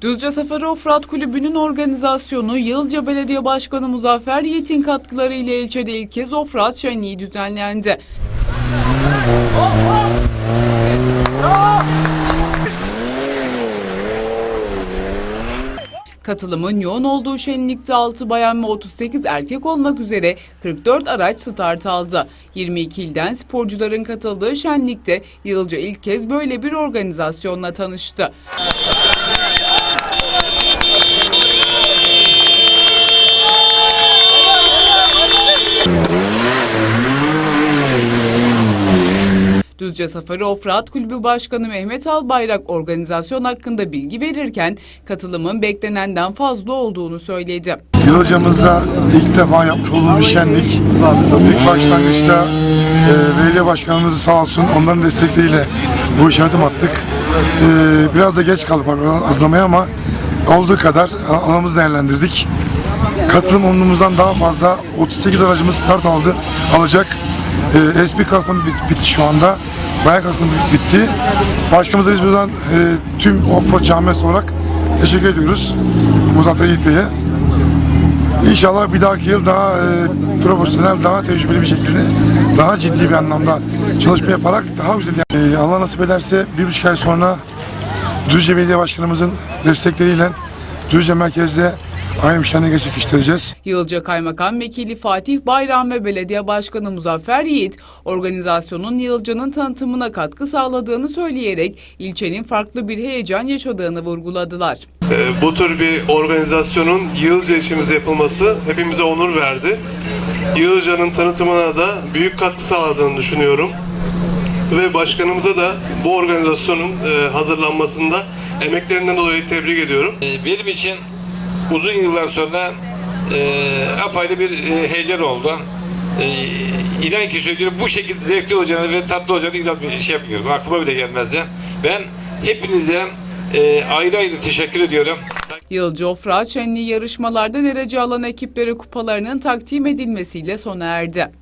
Düzce Seferi Ofrat Kulübü'nün organizasyonu Yılca Belediye Başkanı Muzaffer Yiğit'in katkıları ile ilçede ilk kez Ofrat Şenliği düzenlendi. Katılımın yoğun olduğu şenlikte 6 bayan ve 38 erkek olmak üzere 44 araç start aldı. 22 ilden sporcuların katıldığı şenlikte Yılca ilk kez böyle bir organizasyonla tanıştı. Düzce Safari Ofrat Kulübü Başkanı Mehmet Albayrak organizasyon hakkında bilgi verirken katılımın beklenenden fazla olduğunu söyledi. Yılcamızda ilk defa yapmış olduğumuz bir şenlik. İlk başlangıçta e, belediye başkanımız sağ olsun onların destekleriyle bu işe adım attık. E, biraz da geç kaldık hazırlamaya ama olduğu kadar a- alanımızı değerlendirdik. Katılım umduğumuzdan daha fazla 38 aracımız start aldı, alacak. E, SP kalkmanı bit, bitti şu anda. Bayan kalkmanı bitti. Başkanımıza biz buradan e, tüm OFO camiası olarak teşekkür ediyoruz. Muzaffer Yiğit Bey'e. İnşallah bir dahaki yıl daha e, profesyonel, daha tecrübeli bir şekilde, daha ciddi bir anlamda çalışma yaparak daha güzel. E, Allah nasip ederse bir buçuk ay sonra Düzce Belediye Başkanımızın destekleriyle Düzce merkezde aynı şenliği gerçekleştireceğiz. Yılca Kaymakam Vekili Fatih Bayram ve Belediye Başkanı Muzaffer Yiğit, organizasyonun Yılca'nın tanıtımına katkı sağladığını söyleyerek ilçenin farklı bir heyecan yaşadığını vurguladılar. Ee, Bu tür bir organizasyonun Yığılca içimizde yapılması hepimize onur verdi. Yığılca'nın tanıtımına da büyük katkı sağladığını düşünüyorum. Ve başkanımıza da bu organizasyonun e, hazırlanmasında emeklerinden dolayı tebrik ediyorum. Ee, Benim için uzun yıllar sonra e, apayrı bir e, heyecan oldu. E, inan ki söylüyorum bu şekilde zevkli olacağını ve tatlı olacağını inan şey yapmıyorum. Aklıma bile gelmezdi. Ben hepinize e, ayrı ayrı teşekkür ediyorum. Yılca Ofrat Şenliği yarışmalarda derece alan ekiplere kupalarının takdim edilmesiyle sona erdi.